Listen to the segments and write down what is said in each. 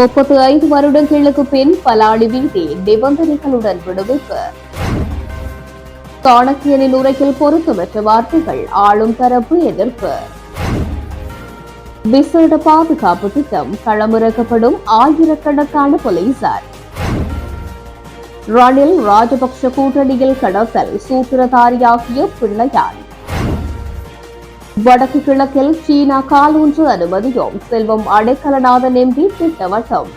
முப்பத்தி ஐந்து வருடங்களுக்கு பின் பலாடி வீதி நிபந்தனைகளுடன் விடுவிப்பு. சாணக்கியனின் உரையில் பொருத்தமற்ற வார்த்தைகள் ஆளும் தரப்பு எதிர்ப்பு. விசேட பாதுகாப்பு திட்டம் களமிறக்கப்படும் ஆயிரக்கணக்கான போலீசார். ரணில் ராஜபக்ஷ கூட்டணியில் கடத்தல் சூத்திரதாரியாகிய பிள்ளையார். வடக்கு கிழக்கில் சீனா காலூன்று அனுமதியும் செல்வம் அடைக்கலநாதன் எம்பி திட்டவட்டம்.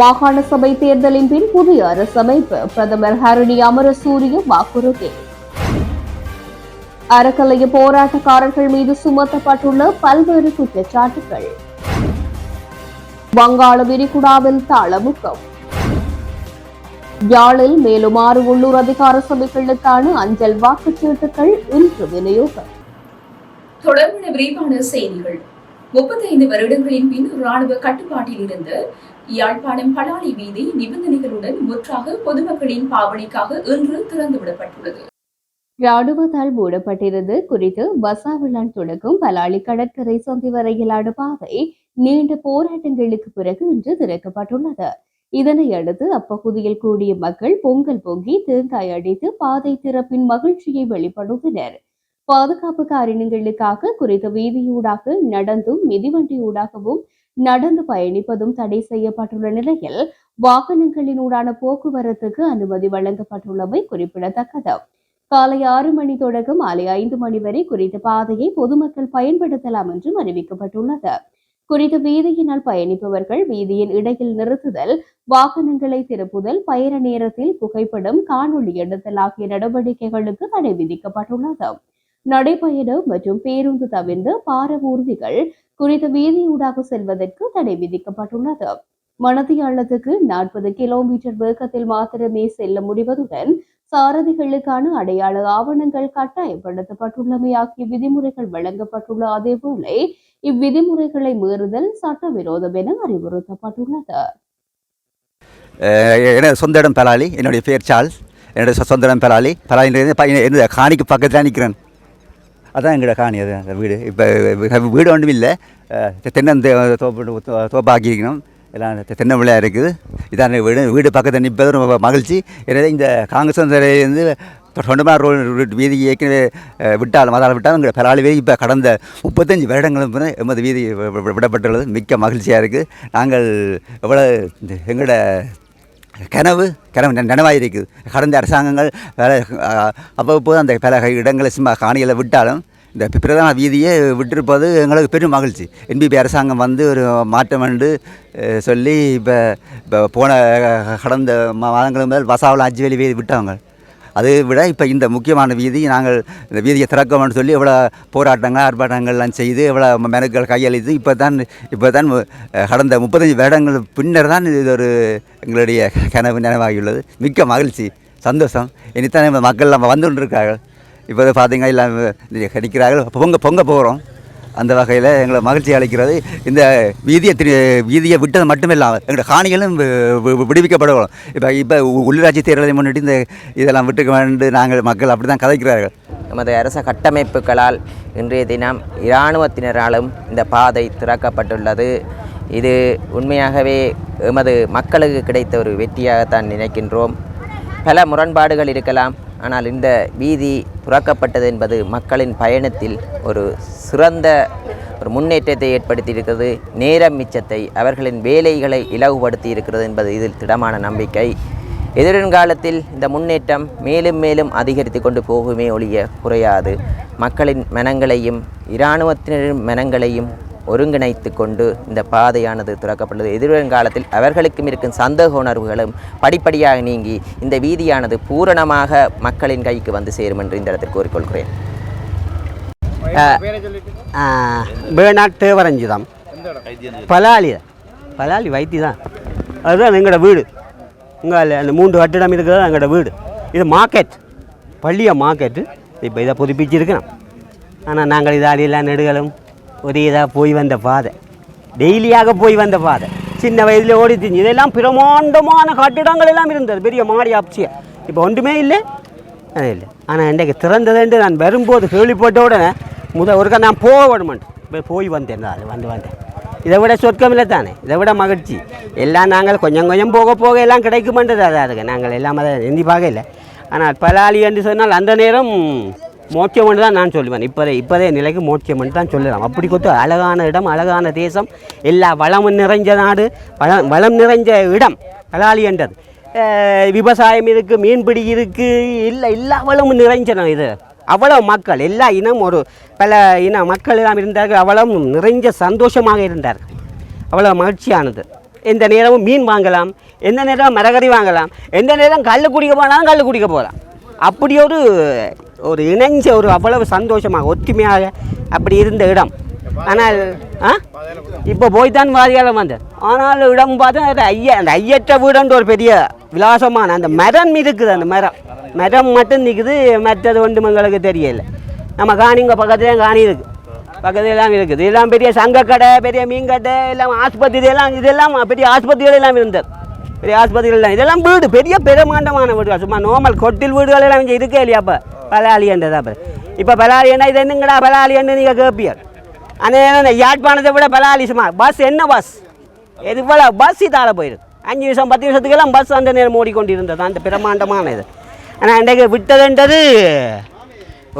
மாகாண சபை தேர்தலின் பின் புதிய அரசமைப்பு பிரதமர் ஹரணி அமரசூரிய வாக்குறுதி. அறக்கலைய போராட்டக்காரர்கள் மீது சுமத்தப்பட்டுள்ள பல்வேறு குற்றச்சாட்டுகள். வங்காள விரிகுடாவில் தாளமுக்கம். யாழில் மேலும் ஆறு உள்ளூர் அதிகார சபைகளுக்கான அஞ்சல் வாக்குச்சீட்டுகள் இன்று விநியோகம். தொடர்பான விரிவான செய்திகள். முப்பத்தைந்து வருடங்களின் பின் ராணுவ கட்டுப்பாட்டில் இருந்த யாழ்ப்பாணம் பலாலி வீதி நிபந்தனைகளுடன் முற்றாக பொதுமக்களின் பாவனைக்காக இன்று திறந்துவிடப்பட்டுள்ளது. ராணுவத்தால் மூடப்பட்டிருந்து குறித்து பசாவிலான் தொடங்கும் பலாலி கடற்கரை சந்தி வரையிலான பாதை நீண்ட போராட்டங்களுக்கு பிறகு இன்று திறக்கப்பட்டுள்ளது. இதனை அடுத்து அப்பகுதியில் கூடிய மக்கள் பொங்கல் பொங்கி தேங்காய் அடித்து பாதை திறப்பின் மகிழ்ச்சியை வெளிப்படுத்தினர். பாதுகாப்பு காரணங்களுக்காக குறித்த வீதியூடாக நடந்தும் மிதிவண்டியூடாகவும் நடந்து பயணிப்பதும் தடை செய்யப்பட்டுள்ள நிலையில் வாகனங்களினூடான போக்குவரத்துக்கு அனுமதி வழங்கப்பட்டுள்ளமை குறிப்பிடத்தக்கது. காலை ஆறு மணி தொடக்கம் மாலை ஐந்து மணி வரை குறித்த பாதையை பொதுமக்கள் பயன்படுத்தலாம் என்றும் அறிவிக்கப்பட்டுள்ளது. குறித்த வீதியினால் பயணிப்பவர்கள் வீதியின் இடையில் நிறுத்துதல் வாகனங்களை திருப்புதல் பயண நேரத்தில் புகைப்படம் காணொளி எடுத்தல் ஆகிய நடவடிக்கைகளுக்கு தடை விதிக்கப்பட்டுள்ளது. நடைபயணம் மற்றும் பேருந்து தவிர்ந்த பாரவூர்திகள் குறித்த வீதியூடாக செல்வதற்கு தடை விதிக்கப்பட்டுள்ளது. மணத்தியாளத்துக்கு நாற்பது கிலோமீட்டர் வேகத்தில் மாத்திரமே செல்ல முடிவதுடன் சாரதிகளுக்கான அடையாள ஆவணங்கள் கட்டாயப்படுத்தப்பட்டுள்ளமை ஆகிய விதிமுறைகள் வழங்கப்பட்டுள்ள அதேபோல இவ்விதிமுறைகளை மீறுதல் சட்டவிரோதம் என அறிவுறுத்தப்பட்டுள்ளது. எனது சொந்த இடம் பலாலி என்னுடைய பேர் சார்ஸ் என்னுடைய சொந்த இடம் பலாலி. பலாலின்றது பையன் காணிக்கு பக்கத்தில் நிற்கிறேன் அதான் எங்களோட காணி அது அந்த வீடு. இப்போ வீடு ஒன்றும் இல்லை. அஹ் தென்னந்த தோப்பு தோப்பாக்கிக்கணும் எல்லாம் தெ- தென்னை விளையா இருக்குது இதான் வீடு. வீடு பக்கத்தில் நிற்பது ரொம்ப மகிழ்ச்சி. எனவே இந்த காங்கிரஸ் வந்து தொண்டமார் ரோடு வீதி ஏற்கனவே விட்டால் மதால் விட்டால் எங்கள் பலாலி வீதி இப்போ கடந்த முப்பத்தஞ்சு வருடங்களும் எமது வீதி விடப்பட்டுள்ளது. மிக்க மகிழ்ச்சியாக இருக்குது நாங்கள் எவ்வளோ இந்த எங்களோட கனவு கனவு ந- நனவாயிருக்குது கடந்த அரசாங்கங்கள் வேலை அவ்வப்போது அந்த பல இடங்களை சும்மா காணிகளை விட்டாலும் இந்த பிரதான வீதியை விட்டிருப்பது எங்களுக்கு பெரும் மகிழ்ச்சி. என்பிபி அரசாங்கம் வந்து ஒரு மாற்றம் என்று சொல்லி இப்போ இப்போ போன கடந்த மா- மாதங்களுக்கு முதல் வசாவில் அஞ்சு வேலி வீதி விட்டாங்க அதை விட இப்போ இந்த முக்கியமான வீதி நாங்கள் இந்த வீதியை திறக்கணும்னு சொல்லி எவ்வளோ போராட்டங்கள் ஆர்ப்பாட்டங்கள்லாம் செய்து எவ்வளோ மெனக்கள் கையளித்து இப்போ தான் இப்போ தான் கடந்த முப்பத்தஞ்சு வருடங்கள் பின்னர் தான் இது ஒரு எங்களுடைய கனவு நினைவாகியுள்ளது. மிக்க மகிழ்ச்சி சந்தோஷம். இனித்தான் மக்கள் நம்ம வந்து கொண்டிருக்கார்கள் இப்போ பார்த்தீங்கன்னா எல்லாம் கிடைக்கிறார்கள் பொங்க பொங்க போகிறோம். அந்த வகையில் எங்களை மகிழ்ச்சி அளிக்கிறது. இந்த வீதியை திரு வீதியை விட்டது மட்டுமில்லாமல் எங்களோட காணிகளும் வி- விடுவிக்கப்படணும் இப்போ இப்போ உள்ளாட்சி தேர்தலை முன்னிட்டு இந்த இதெல்லாம் விட்டுக்க வேண்டு நாங்கள் மக்கள் அப்படி தான் கதைக்கிறார்கள். நமது அரச கட்டமைப்புகளால் இன்றைய தினம் இராணுவத்தினராலும் இந்த பாதை திறக்கப்பட்டுள்ளது. இது உண்மையாகவே எமது மக்களுக்கு கிடைத்த ஒரு வெற்றியாகத்தான் நினைக்கின்றோம். பல முரண்பாடுகள் இருக்கலாம். ஆனால் இந்த வீதி துறக்கப்பட்டது என்பது மக்களின் பயணத்தில் ஒரு சிறந்த ஒரு முன்னேற்றத்தை ஏற்படுத்தியிருக்கிறது. நேரம் மிச்சத்தை அவர்களின் வேலைகளை இலகுபடுத்தி இருக்கிறது என்பது இதில் திடமான நம்பிக்கை. எதிர்காலத்தில் இந்த முன்னேற்றம் மேலும் மேலும் அதிகரித்து கொண்டு போகுமே ஒழிய குறையாது. மக்களின் மனங்களையும் இராணுவத்தினரின் மனங்களையும் ஒருங்கிணைத்து கொண்டு இந்த பாதையானது திறக்கப்பட்டுள்ளது. எதிர்காலத்தில் அவர்களுக்கும் இருக்கும் சந்தேக உணர்வுகளும் படிப்படியாக நீங்கி இந்த வீதியானது பூரணமாக மக்களின் கைக்கு வந்து சேரும் என்று இந்த இடத்தில் கூறிக்கொள்கிறேன். பேனாட் தேவரஞ்சிதம். பலாலி. பலாலி. வைத்தி தான் அதுதான் எங்களோட வீடு. இங்கே அந்த மூன்று கட்டிடம் இருக்கிறது எங்களோட வீடு. இது மார்க்கெட். பள்ளிய மார்க்கெட்டு. இப்போ இதை புதுப்பிச்சிருக்கிறோம். ஆனால் நாங்கள் இதாலியெல்லாம் நெடுகளும் ஒரு இதாக போய் வந்த பாதை. டெய்லியாக போய் வந்த பாதை. சின்ன வயதில் ஓடி திஞ்சு இதெல்லாம் பிரமாண்டமான கட்டிடங்கள் எல்லாம் இருந்தது. பெரிய மாடி ஆப்சியா. இப்போ ஒன்றுமே இல்லை. அது இல்லை. ஆனால் இன்றைக்கு திறந்ததுண்டு நான் வரும்போது கேள்விப்பட்ட உடனே முத ஒருக்கா நான் போக விடமாட்டேன் போய் போய் வந்தேன். நான் வந்து வந்தேன். இதை விட சொர்க்கம் இல்லை தானே? இதை விட மகிழ்ச்சி. எல்லாம் நாங்கள் கொஞ்சம் கொஞ்சம் போக போக எல்லாம் கிடைக்குமென்றது. அதான் நாங்கள் எல்லாம் அதை எந்தி பார்க்க இல்லை ஆனால் பலாலி என்று சொன்னால் அந்த நேரம் மோட்சம் தான் நான் சொல்லுவேன். இப்போதே இப்போதே நிலைக்கு மோட்சம் தான் சொல்லலாம். அப்படி கொத்து அழகான இடம் அழகான தேசம் எல்லா வளமும் நிறைஞ்ச நாடு வளம் வளம் நிறைஞ்ச இடம் கலாளி என்றது. விவசாயம் இருக்குது மீன்பிடி இருக்குது இல்லை எல்லா வளமும் நிறைஞ்ச இது. அவ்வளோ மக்கள் எல்லா இனம் ஒரு பல இன மக்கள் எல்லாம் இருந்தார்கள். அவ்வளவு நிறைஞ்ச சந்தோஷமாக இருந்தார்கள் அவ்வளோ மகிழ்ச்சியானது. எந்த நேரமும் மீன் வாங்கலாம் எந்த நேரம் மரகறி வாங்கலாம் எந்த நேரம் கல் குடிக்க போனாலும் கல் குடிக்க போகலாம். அப்படி ஒரு ஒரு இணைஞ்ச ஒரு அவ்வளவு சந்தோஷமாக ஒற்றுமையாக அப்படி இருந்த இடம். ஆனால் ஆ? இப்போ போய் தான் வாரியால் வந்தேன். ஆனால் இடம் பார்த்தா அது ஐயா அந்த ஐயற்ற வீடுன்ற ஒரு பெரிய விலாசமான அந்த மரம் இருக்குது அந்த மரம். மரம் மட்டும் நிற்குது மற்றது ஒன்றும் எங்களுக்கு தெரியல. நம்ம காணிங்க பக்கத்துலேயும் காணி இருக்குது பக்கத்துல எல்லாம் இருக்குது. இதெல்லாம் பெரிய சங்கக்கடை பெரிய மீன் கடை எல்லாம் ஆஸ்பத்திரி எல்லாம் இதெல்லாம் பெரிய ஆஸ்பத்திரிகள் எல்லாம் இருந்தது. பெரிய ஆஸ்பத்திரிகள் தான். இதெல்லாம் வீடு பெரிய பிரமாண்டமான வீடுகள். சும்மா நார்மல் கொட்டில் வீடுகள் எல்லாம் இங்கே இருக்கே இல்லையா அப்போ? பலாலின்றதா அப்புறம் இப்போ பலாலியன்னா என்ன இது என்னங்கடா பலாலியன்னு நீங்கள் கேட்பீர் ஆனால் யாழ்ப்பாணத்தை விட பலாலி சும்மா பஸ் என்ன பஸ் எது போல் பஸ் இதால் போயிடும் அஞ்சு நிமிஷம் பத்து நிமிஷத்துக்கெல்லாம் பஸ் அந்த நேரம் ஓடிக்கொண்டிருந்தது. அந்த பிரமாண்டமான இது. ஆனால் இன்றைக்கு விட்டதுன்றது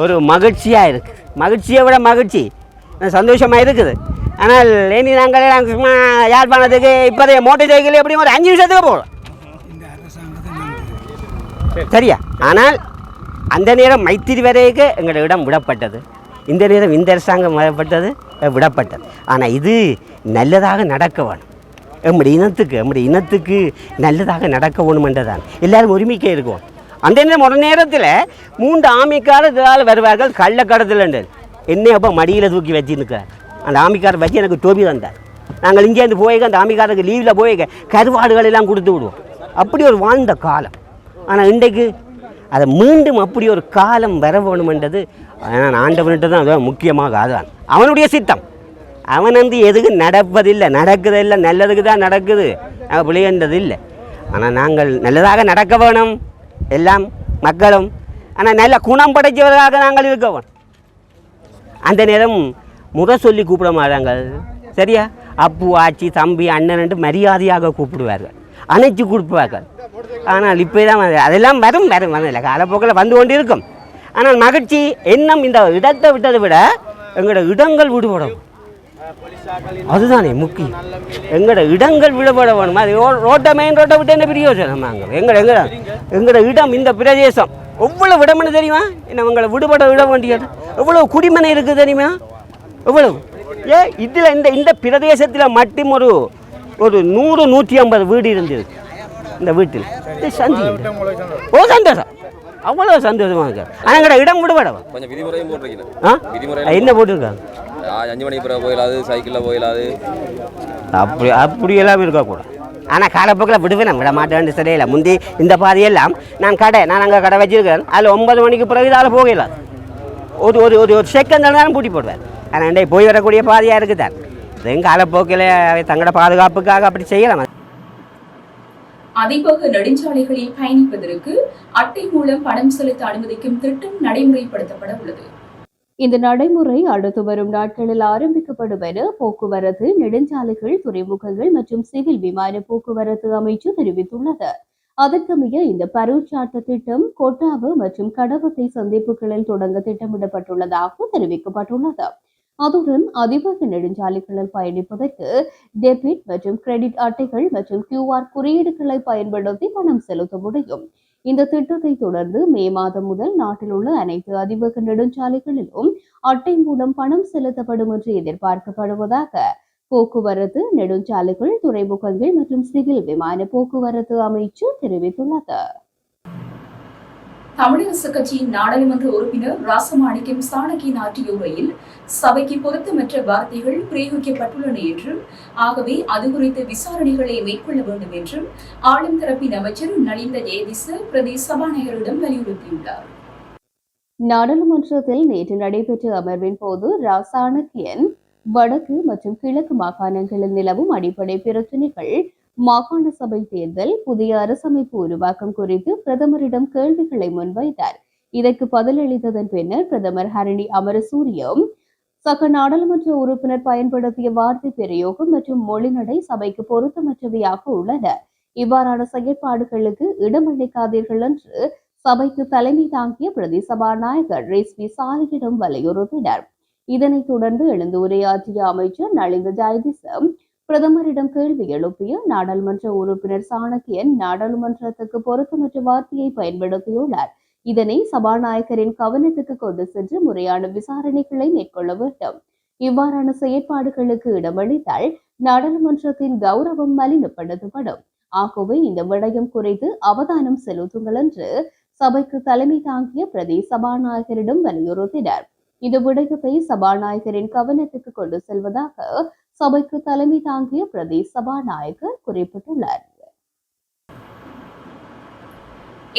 ஒரு மகிழ்ச்சியாக இருக்குது மகிழ்ச்சியை விட மகிழ்ச்சி. சந்தோஷமாக இருக்குது. ஆனால் ஏனி நாங்கள் நாங்கள் சும்மா யாழ்ப்பாணத்துக்கு இப்போதைய மோட்டர் சைக்கிள் எப்படியும் ஒரு அஞ்சு நிமிஷத்துக்கு போகலாம் சரியா? ஆனால் அந்த நேரம் மைத்திரி வரைக்கு எங்களோட இடம் விடப்பட்டது. இந்த நேரம் இந்த அரசாங்கம் விடப்பட்டது விடப்பட்டது. ஆனால் இது நல்லதாக நடக்க வேணும். நம்முடைய இனத்துக்கு நம்முடைய இனத்துக்கு நல்லதாக நடக்க வேணுமென்றதான் எல்லாரும் உரிமைக்கே இருக்கும். அந்த நேரம் ஒரு நேரத்தில் மூன்று ஆமைக்கார இதால் வருவார்கள் கள்ளக்கடத்தில் என்னை அப்போ மடியில் தூக்கி வச்சுருக்கிறார். அந்த ஆமிக்காரர் வச்சு எனக்கு டோபி தந்தார். நாங்கள் இங்கேருந்து போய் அந்த ஆமிக்காரருக்கு லீவில் போய் கருவாடுகள் எல்லாம் கொடுத்து விடுவோம். அப்படி ஒரு வாழ்ந்த காலம். ஆனால் இன்றைக்கு அதை மீண்டும் அப்படி ஒரு காலம் வர வேணுமென்றது நான் ஆண்டவன்கிட்ட தான் அதான் முக்கியமாக அதுதான் அவனுடைய சித்தம். அவன் வந்து எதுக்கு நடப்பதில்லை. நடக்குதில்லை நல்லதுக்கு தான் நடக்குது. நாங்கள் பிள்ளைன்றது இல்லை. ஆனால் நாங்கள் நல்லதாக நடக்க வேணும். எல்லாம் மக்களும். ஆனால் நல்ல குணம் படைத்தவர்களாக நாங்கள் இருக்க வேணும். அந்த நேரம் முறை சொல்லி கூப்பிட மாட்டாங்க சரியா? அப்பு ஆச்சி தம்பி அண்ணன்ட்டு மரியாதையாக கூப்பிடுவார்கள். அணைச்சி கொடுப்பார்கள் ஆனால் இப்போ தான் அதெல்லாம் வரும் வரும் வரல காலப்போக்கில் வந்து கொண்டு இருக்கும் ஆனால் மகிழ்ச்சி எண்ணம் இந்த இடத்தை விட்டதை விட எங்களோட இடங்கள் விடுபடும். அதுதானே முக்கியம். எங்களோட இடங்கள் விடுபட வேணும்? அது ரோ- ரோட்டை மெயின் ரோட்டை விட்டு என்ன பிரியோசனம் அங்கே. எங்களோட எங்கட எங்களோட இடம் இந்த பிரதேசம். எவ்வளோ இடம்னு தெரியுமா? என்ன உங்களை விடுபட விட வேண்டியது? எவ்வளோ குடிமனை இருக்குது தெரியுமா? எவ்வளவு? ஏ இதில் இந்த இந்த பிரதேசத்தில் மட்டும் ஒரு ஒரு நூறு நூற்றி ஐம்பது வீடு இருந்தது. இந்த வீட்டில். சந்தி. ஓ சந்தோஷம். அவ்வளோ சந்தோஷமாக இருக்கு. ஆனால் இடம் விடுபட கொஞ்சம் விதிமுறையும் போட்டிருக்கீங்க. என்ன போட்டிருக்காங்க. அஞ்சு மணிக்கு பிறகு போயிடாது சைக்கிளில் போயிடாது அப்படி அப்படி எல்லாம் இருக்கக்கூடாது ஆனால் காலப்போக்கில் விடுவேன் விட மாட்டேன்னு சரியில்லை முந்தி இந்த பாதையெல்லாம் நான் கடை நான் அங்கே கடை வச்சிருக்கேன் அதில் ஒன்பது மணிக்கு பிறகு இதால் போகலாம் ஒரு ஒரு ஒரு ஒரு செகண்ட் நேரம் பூட்டி போடுவேன். ஆனால் போய் வரக்கூடிய பாதையாக இருக்குது? தான் எங்கள் காலப்போக்கில் தங்களோட பாதுகாப்புக்காக அப்படி செய்யலாம். அதிவேக நெடுஞ்சாலைகளில் பயணிப்பதற்கு அட்டை மூலம் பணம் செலுத்த அனுமதிக்கும் திட்டம் நடைமுறைப்படுத்தப்பட உள்ளது. இந்த நடைமுறை அடுத்து வரும் நாட்களில் ஆரம்பிக்கப்படும் என போக்குவரத்து நெடுஞ்சாலைகள் துறைமுகங்கள் மற்றும் சிவில் விமான போக்குவரத்து அமைச்சு தெரிவித்துள்ளது. அதற்கமைய இந்த பரூச்சாட்ட திட்டம் கொட்டாவு மற்றும் கடவத்தை சந்திப்புகளில் தொடங்க திட்டமிடப்பட்டுள்ளதாக தெரிவிக்கப்பட்டுள்ளது. அதுடன் அதிவேக நெடுஞ்சாலைகளில் பயணிப்பதற்கு டெபிட் மற்றும் கிரெடிட் அட்டைகள் மற்றும் கியூஆர் குறியீடுகளை பயன்படுத்தி பணம் செலுத்த முடியும். இந்த திட்டத்தை தொடர்ந்து மே மாதம் முதல் நாட்டில் உள்ள அனைத்து அதிவேக நெடுஞ்சாலைகளிலும் அட்டை மூலம் பணம் செலுத்தப்படும் என்று எதிர்பார்க்கப்படுவதாக போக்குவரத்து நெடுஞ்சாலைகள் துறைமுகங்கள் மற்றும் சிவில் விமான போக்குவரத்து அமைச்சு தெரிவித்துள்ளது. தமிழரசு கட்சியின் நாடாளுமன்ற உறுப்பினர் ராசமாணிக்கம் சாணக்கியன் ஆற்றிய உரையில் சபைக்கு பொருத்தமற்ற வார்த்தைகள் பிரயோகிக்கப்பட்டுள்ளன என்றும் ஆகவே அது குறித்து விசாரணைகளை மேற்கொள்ள வேண்டும் என்றும் ஆளும் தரப்பின் அமைச்சர் நலிந்த ஜெயதிச பிரதேச சபாநாயகரிடம் வலியுறுத்தியுள்ளார். நாடாளுமன்றத்தில் நேற்று நடைபெற்ற அமர்வின் போது ராசாணக்கியன் வடக்கு மற்றும் கிழக்கு மாகாணங்களில் நிலவும் அடிப்படை பிரச்சினைகள் மாகாண சபை தேர்தல் புதிய அரசமைப்பு உருவாக்கம் குறித்து பிரதமரிடம் கேள்விகளை முன்வைத்தார். இதற்கு பதிலளித்ததன் பின்னர் பிரதமர் ஹரணி அமரசூரியம் சக நாடாளுமன்ற உறுப்பினர் பயன்படுத்திய வார்த்தை பிரயோகம் மற்றும் மொழிநடை சபைக்கு பொருத்தமற்றவையாக உள்ளன. இவ்வாறான செயற்பாடுகளுக்கு இடமளிக்காதீர்கள் என்று சபைக்கு தலைமை தாங்கிய பிரதி சபாநாயகர் ரேஸ்மி சாலியிடம் வலியுறுத்தினர். இதனைத் தொடர்ந்து எழுந்து உரையாற்றிய அமைச்சர் நளிந்த ஜெயதிசம் பிரதமரிடம் கேள்வி எழுப்பிய நாடாளுமன்ற உறுப்பினர் சாணக்கியன் நாடாளுமன்றத்துக்கு பொருத்தமற்ற வார்த்தையை பயன்படுத்தியுள்ளார். இதனை சபாநாயகரின் கவனத்துக்கு கொண்டு சென்று முறையான விசாரணைகளை மேற்கொள்ள வேண்டும். இவ்வாறான செயற்பாடுகளுக்கு இடமளித்தால் நாடாளுமன்றத்தின் கௌரவம் மலினப்படுத்தப்படும். ஆகவே இந்த விடயம் குறித்து அவதானம் செலுத்துங்கள் என்று சபைக்கு தலைமை தாங்கிய பிரதி சபாநாயகரிடம் வலியுறுத்தினர். இந்த விடயத்தை சபாநாயகரின் கவனத்துக்கு கொண்டு செல்வதாக சபைக்கு தலைமை தாங்கிய பிரதி சபாநாயகர் குறிப்பிட்டுள்ளார்.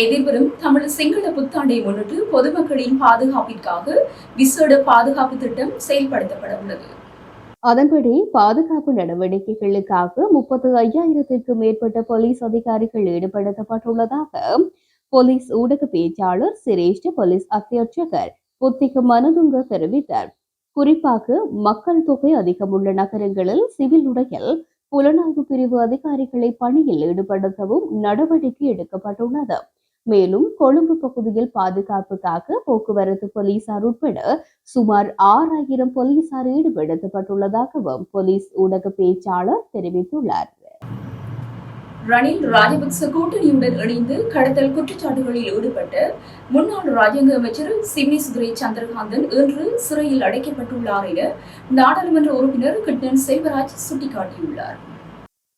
எதிர்வரும் தமிழ் சிங்கள புத்தாண்டை முன்னிட்டு பொதுமக்களின் பாதுகாப்பிற்காக விசேட பாதுகாப்பு திட்டம் செயல்படுத்தப்பட உள்ளது. அதன்படி பாதுகாப்பு நடவடிக்கைகளுக்காக முப்பத்து ஐயாயிரத்திற்கும் மேற்பட்ட போலீஸ் அதிகாரிகள் ஈடுபடுத்தப்பட்டுள்ளதாக போலீஸ் ஊடக பேச்சாளர் சிரேஷ்ட போலீஸ் அத்தியட்சகர் புத்திக மனதுங்க தெரிவித்தார். குறிப்பாக மக்கள் தொகை அதிகமுள்ள நகரங்களில் சிவில் உடையில் புலனாய்வு பிரிவு அதிகாரிகளை பணியில் ஈடுபடுத்தவும் நடவடிக்கை எடுக்கப்பட்டுள்ளது. மேலும் கொழும்பு பகுதியில் பாதுகாப்புக்காக போக்குவரத்து போலீசார் உட்பட சுமார் ஆறாயிரம் போலீசார் ஈடுபடுத்தப்பட்டுள்ளதாகவும் போலீஸ் ஊடக பேச்சாளர் தெரிவித்துள்ளார். ரணில் ராஜபக்ச கூட்டணியுடன் இணைந்து கடத்தல் குற்றச்சாட்டுகளில் ஈடுபட்ட முன்னாள் ராஜாங்க அமைச்சர் சிவனேசுதுரை சந்திரகாந்தன் இன்று சிறையில் அடைக்கப்பட்டுள்ளார் என நாடாளுமன்ற உறுப்பினர் கிட்டன் செல்வராஜ் சுட்டிக்காட்டியுள்ளார்.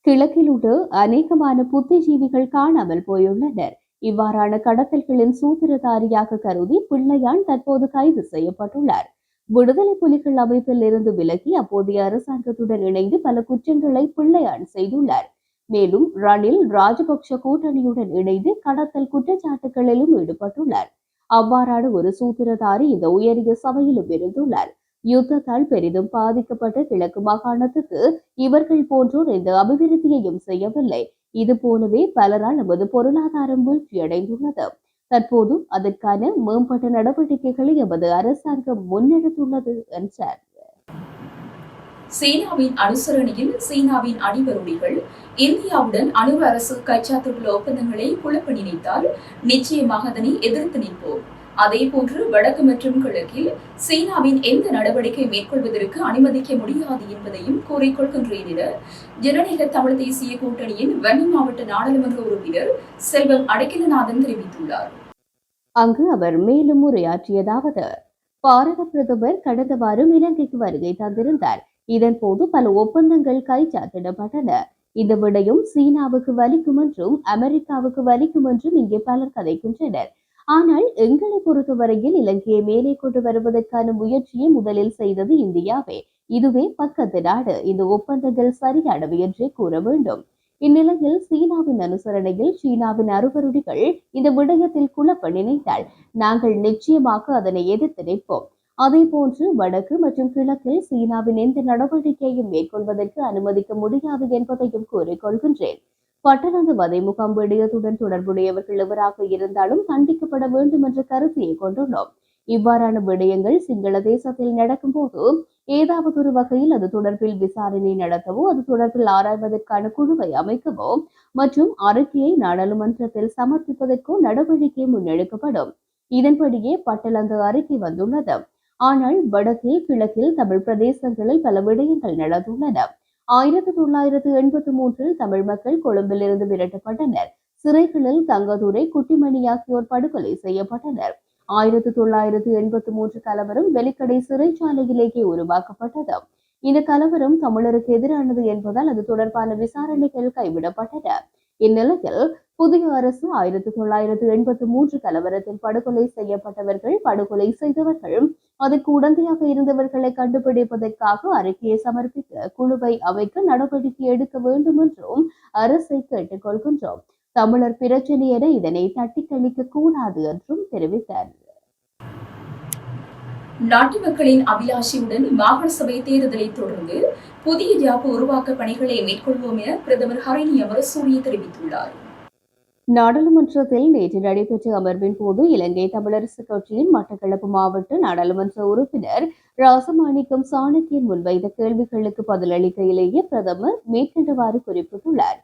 கிழக்கில் உள்ள அநேகமான புத்திஜீவிகள் காணாமல் போயுள்ளனர். இவ்வாறான கடத்தல்களின் சூத்திரதாரியாக கருதி பிள்ளையான் தற்போது கைது செய்யப்பட்டுள்ளார். விடுதலை புலிகள் அமைப்பில் இருந்து விலகி அப்போதைய அரசாங்கத்துடன் இணைந்து பல குற்றங்களை பிள்ளையான் செய்துள்ளார். மேலும் ரணில் ராஜபக்ஷ கூட்டணியுடன் இணைந்து கடத்தல் குற்றச்சாட்டுகளிலும் ஈடுபட்டுள்ளார். அவ்வாறான ஒரு சூத்திரதாரி இந்த உயரிய சபையிலும் இருந்துள்ளார். யுத்தத்தால் பெரிதும் பாதிக்கப்பட்ட கிழக்கு மாகாணத்துக்கு இவர்கள் போன்றோர் எந்த அபிவிருத்தியையும் செய்யவில்லை. இது போலவே பலரால் நமது பொருளாதாரம் வீழ்ச்சியடைந்துள்ளது. தற்போது அதற்கான மேம்பட்ட நடவடிக்கைகளை எமது அரசாங்கம் முன்னெடுத்துள்ளது என்றார். சீனாவின் அனுசரணையில் சீனாவின் அடிவருடிகள் இந்தியாவுடன் அணு அரசு கைச்சாத்துள்ள ஒப்பந்தங்களை குழப்ப நினைத்தால் நிச்சயமாக அதனை எதிர்த்து நிற்போம். அதேபோன்று வடக்கு மற்றும் கிழக்கில் சீனாவின் எந்த நடவடிக்கை மேற்கொள்வதற்கு அனுமதிக்க முடியாது என்பதையும் கூறிக்கொள்கின்றேன் என ஜனநாயக தமிழ் தேசிய கூட்டணியின் வன்னி மாவட்ட நாடாளுமன்ற உறுப்பினர் செல்வம் அடைக்கலநாதன் தெரிவித்துள்ளார். அங்கு அவர் மேலும் உரையாற்றியதாவது பாரத பிரதமர் கடந்த வாரம் இலங்கைக்கு வருகை தந்திருந்தார். இதன் போது பல ஒப்பந்தங்கள் கைச்சாத்திடப்பட்டன. இந்த விடயம் சீனாவுக்கு வலிக்கும் என்றும் அமெரிக்காவுக்கு வலிக்கும் என்றும் இங்கே பலர் கதைக்கின்றனர். ஆனால் எங்களை பொறுத்தவரையில் இலங்கையை மேலே கொண்டு வருவதற்கான முயற்சியை முதலில் செய்தது இந்தியாவே. இதுவே பக்கத்து நாடு. இந்த ஒப்பந்தங்கள் சரியானவை என்றே கூற வேண்டும். இந்நிலையில் சீனாவின் அனுசரணையில் சீனாவின் அறுவருடிகள் இந்த விடயத்தில் குழப்ப நினைத்தால் நாங்கள் நிச்சயமாக அதனை எதிர்த்து நிற்போம். அதேபோன்று வடக்கு மற்றும் கிழக்கில் சீனாவின் எந்த நடவடிக்கையையும் மேற்கொள்வதற்கு அனுமதிக்க முடியாது என்பதையும் கூறிக்கொள்கின்றேன் பட்டணந்து வதை முகாம் விடயத்துடன் தொடர்புடையவர்கள் எவராக இருந்தாலும் கண்டிக்கப்பட வேண்டும் என்ற கருத்தையை கொண்டுள்ளோம். இவ்வாறான விடயங்கள் சிங்கள தேசத்தில் நடக்கும்போது ஏதாவது ஒரு வகையில் அது தொடர்பில் விசாரணை நடத்தவோ அது தொடர்பில் ஆராய்வதற்கான குழுவை அமைக்கவோ மற்றும் அறிக்கையை நாடாளுமன்றத்தில் சமர்ப்பிப்பதற்கோ நடவடிக்கை முன்னெடுக்கப்படும். இதன்படியே பட்டலந்து அறிக்கை வந்துள்ளது. ஆனால் வடக்கில் கிழக்கில் தமிழ் பிரதேசங்களில் பல விடயங்கள் நடந்துள்ளன. ஆயிரத்தி தொள்ளாயிரத்து எண்பத்தி மூன்றில் தமிழ் மக்கள் கொழும்பிலிருந்து விரட்டப்பட்டனர். சிறைகளில் தங்கதுரை குட்டிமணி ஆகியோர் படுகொலை செய்யப்பட்டனர். ஆயிரத்தி தொள்ளாயிரத்து எண்பத்தி மூன்று கலவரம் வெலிக்கடை சிறைச்சாலையிலேயே உருவாக்கப்பட்டது. இந்த கலவரம் தமிழருக்கு எதிரானது என்பதால் அது தொடர்பான விசாரணைகள் கைவிடப்பட்டன. இந்நிலையில் புதிய அரசு ஆயிரத்தி தொள்ளாயிரத்து எண்பத்தி மூன்று கலவரத்தில் படுகொலை செய்யப்பட்டவர்கள் படுகொலை செய்தவர்கள் அதற்கு உடந்தையாக இருந்தவர்களை கண்டுபிடிப்பதற்காக அறிக்கையை சமர்ப்பிக்க குழுவை அமைக்க நடவடிக்கை எடுக்க வேண்டும் என்றும் அரசை கேட்டுக்கொள்கின்றோம். தமிழர் பிரச்சனை என இதனை தட்டி கழிக்க கூடாது என்றும் தெரிவித்தார். நாட்டு மக்களின் அபிலாஷையுடன் மாகாண சபை தேர்தலை தொடர்ந்து புதிய ஜாப்பு உருவாக்க பணிகளை மேற்கொள்வோம் என பிரதமர் ஹரிணி அமரசூரிய தெரிவித்துள்ளார். நாடாளுமன்றத்தில் நேற்று நடைபெற்ற அமர்வின் போது இலங்கை தமிழரசு கட்சியின் மட்டக்களப்பு மாவட்ட நாடாளுமன்ற உறுப்பினர் ராசமாணிக்கம் சாணக்கியன் முன்வைத்த கேள்விகளுக்கு பதிலளிக்கையிலேயே பிரதமர் மேற்கண்டவாறு குறிப்பிட்டுள்ளார்.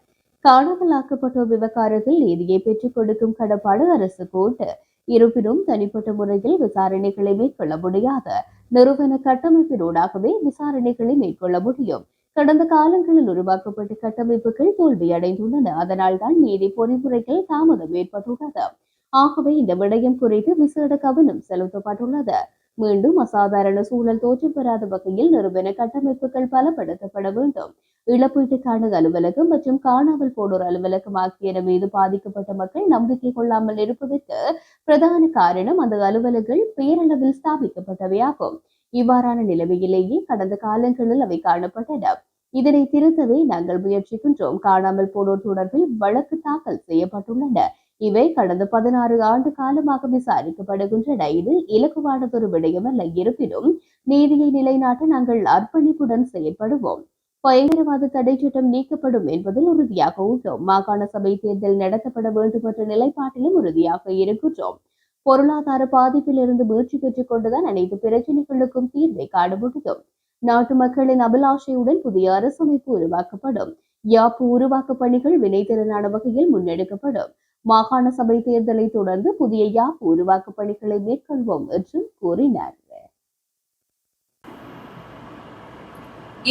காணாமலாக்கப்பட்டோர் விவகாரத்தில் நீதியை பெற்றுக் கொடுக்கும் கடப்பாடு அரசு கோட்டு. இருப்பினும் தனிப்பட்ட முறையில் விசாரணைகளை மேற்கொள்ள முடியாத நிறுவன கட்டமைப்பினூடாகவே விசாரணைகளை மேற்கொள்ள முடியும். கடந்த காலங்களில் உருவாக்கப்பட்ட கட்டமைப்புகள் தோல்வியடைந்துள்ளன. அதனால்தான் நீதி பொறிமுறைகள் தாமதம் ஏற்பட்டுள்ளது. ஆகவே இந்த விடயம் குறித்து விசேட கவனம் செலுத்தப்பட்டுள்ளது. மீண்டும் அசாதாரண சூழல் தோற்றம் பெறாத வகையில் நிறுவன கட்டமைப்புகள் பலப்படுத்தப்பட வேண்டும். இழப்பீட்டுக்கான அலுவலகம் மற்றும் காணாமல் போனோர் அலுவலகம் ஆகியன மீது பாதிக்கப்பட்ட மக்கள் நம்பிக்கை கொள்ளாமல் இருப்பதற்கு பிரதான காரணம் அந்த அலுவலகங்கள் பேரளவில் ஸ்தாபிக்கப்பட்டவையாகும். இவ்வாறான நிலைமையிலேயே கடந்த காலங்களில் அவை காணப்பட்டன. இதனை திருத்தவே நாங்கள் முயற்சிக்கின்றோம். காணாமல் போனோர் தொடர்பில் வழக்கு தாக்கல் செய்யப்பட்டுள்ளன. இவை கடந்த பதினாறு ஆண்டு காலமாக விசாரிக்கப்படுகின்றன. இது இலகுவானதொரு விடயமல்ல. இருப்பினும் நீதியை நிலைநாட்ட நாங்கள் அர்ப்பணிப்புடன் செயல்படுவோம் பயங்கரவாத தடை சட்டம் நீக்கப்படும் என்பதில் உறுதியாக உள்ளோம். மாகாண சபை தேர்தல் நடத்தப்பட வேண்டும் என்ற நிலைப்பாட்டிலும் உறுதியாக இருக்கின்றோம். பொருளாதார பாதிப்பிலிருந்து மீட்சி பெற்றுக் கொண்டுதான் அனைத்து பிரச்சனைகளுக்கும் தீர்வை காண முடியும். நாட்டு மக்களின் அபிலாஷையுடன் புதிய அரசமைப்பு உருவாக்கப்படும். யாப்பு உருவாக்க பணிகள் வினைத்திறனான வகையில் முன்னெடுக்கப்படும். மாகாண சபை தேர்தலை தொடர்ந்து புதிய யாப்பு உருவாக்க பணிகளை மேற்கொள்வோம் என்றும் கூறினார்.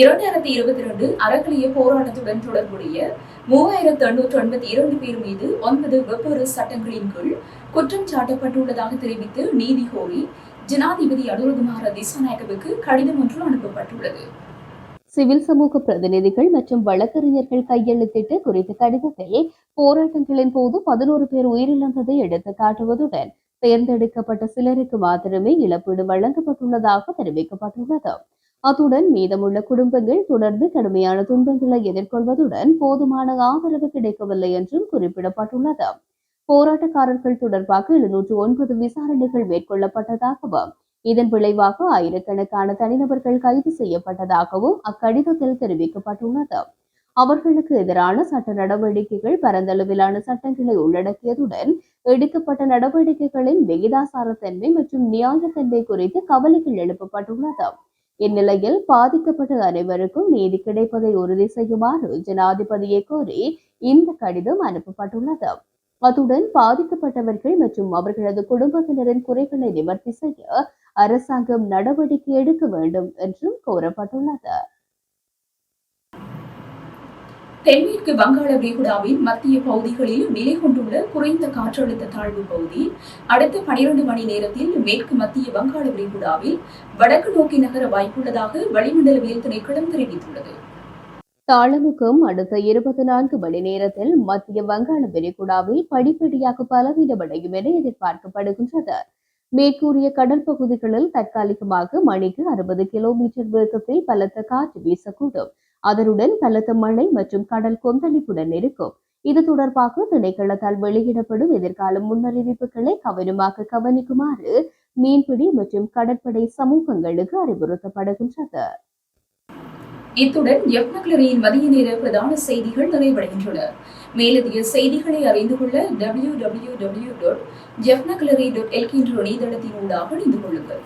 இரண்டாயிரத்தி இருபத்தி ரெண்டு அறக்கலிய போராட்டத்துடன் தொடர்புடைய மூவாயிரத்து எண்ணூற்று எண்பத்தி இரண்டு பேர் மீது ஒன்பது வெவ்வேறு சட்டங்களின் கீழ் குற்றம் சாட்டப்பட்டுள்ளதாக தெரிவித்து நீதி கோரி ஜனாதிபதி அனுரகுமார திசாநாயகவுக்கு கடிதம் ஒன்று அனுப்பப்பட்டுள்ளது. சிவில் சமூக பிரதிநிதிகள் மற்றும் வழக்கறிஞர்கள் கையெழுத்திட்டு குறித்த கடிதத்தை போராட்டங்களின் போது பதினோரு பேர் உயிரிழந்ததை எடுத்து காட்டுவதுடன் தேர்ந்தெடுக்கப்பட்ட சிலருக்கு மாத்திரமே இழப்பீடு வழங்கப்பட்டுள்ளதாக தெரிவிக்கப்பட்டுள்ளது. அத்துடன் மீதமுள்ள குடும்பங்கள் தொடர்ந்து கடுமையான துன்பங்களை எதிர்கொள்வதுடன் போதுமான ஆதரவு கிடைக்கவில்லை என்றும் குறிப்பிடப்பட்டுள்ளது. போராட்டக்காரர்கள் தொடர்பாக எழுநூற்று ஒன்பது விசாரணைகள் மேற்கொள்ளப்பட்டதாகவும் இதன் விளைவாக ஆயிரக்கணக்கான தனிநபர்கள் கைது செய்யப்பட்டதாகவும் அக்கடிதத்தில் தெரிவிக்கப்பட்டுள்ளது. அவர்களுக்கு எதிரான சட்ட நடவடிக்கைகள் பரந்தளவிலான சட்டங்களை உள்ளடக்கியதுடன் எடுக்கப்பட்ட நடவடிக்கைகளின் விகிதாசாரத்தன்மை மற்றும் நியாயத்தன்மை குறித்து கவலைகள் எழுப்பப்பட்டுள்ளது. இந்நிலையில் பாதிக்கப்பட்ட அனைவருக்கும் நீதி கிடைப்பதை உறுதி செய்யுமாறு ஜனாதிபதியை கோரி இந்த கடிதம் அனுப்பப்பட்டுள்ளது. அத்துடன் பாதிக்கப்பட்டவர்கள் மற்றும் அவர்களது குடும்பத்தினரின் குறைகளை நிவர்த்தி செய்ய அரசாங்கம் நடவடிக்கை எடுக்க வேண்டும் என்றும் கோரப்பட்டுள்ளது. தென்மேற்கு வங்காள விரிகுடாவின் மத்திய பகுதிகளில் நிலை கொண்டுள்ள குறைந்த காற்றழுத்த தாழ்வு பகுதி அடுத்த பனிரெண்டு மணி நேரத்தில் மேற்கு மத்திய வங்காள விரிகுடாவில் வடக்கு நோக்கி நகர வாய்ப்புள்ளதாக வளிமண்டலவியல் திணைக்களம் தெரிவித்துள்ளது. தாளமுக்கும் அடுத்த இருபத்தி நான்கு மணி நேரத்தில் மத்திய வங்காள விரிகுடாவில் படிப்படியாக பலவீனமடையும் என எதிர்பார்க்கப்படுகின்றது. மேற்கூறிய கடல் பகுதிகளில் தற்காலிகமாக மணிக்கு அறுபது கிலோமீட்டர் வேகத்தில் பலத்த காற்று வீசக்கூடும். அதனுடன் பலத்த மழை மற்றும் கடல் கொந்தளிப்புடன் இருக்கும். இது தொடர்பாக திணைக்களத்தால் வெளியிடப்படும் எதிர்கால முன்னறிவிப்புகளை கவனமாக கவனிக்குமாறு மீன்பிடி மற்றும் கடற்படை சமூகங்களுக்கு அறிவுறுத்தப்படுகின்றது. இத்துடன் எஃப்னக்லரியின் மதிய நேர பிரதான செய்திகள் நிறைவடைகின்றன. மேலதிக செய்திகளை அறிந்து கொள்ள டபிள்யூ டபிள்யூ டபிள்யூ டாட் ஜெஃப்னக்லரி டாட் எல்கின்ற இணையதளத்தின் ஊடாக இணைந்து கொள்ளுங்கள்.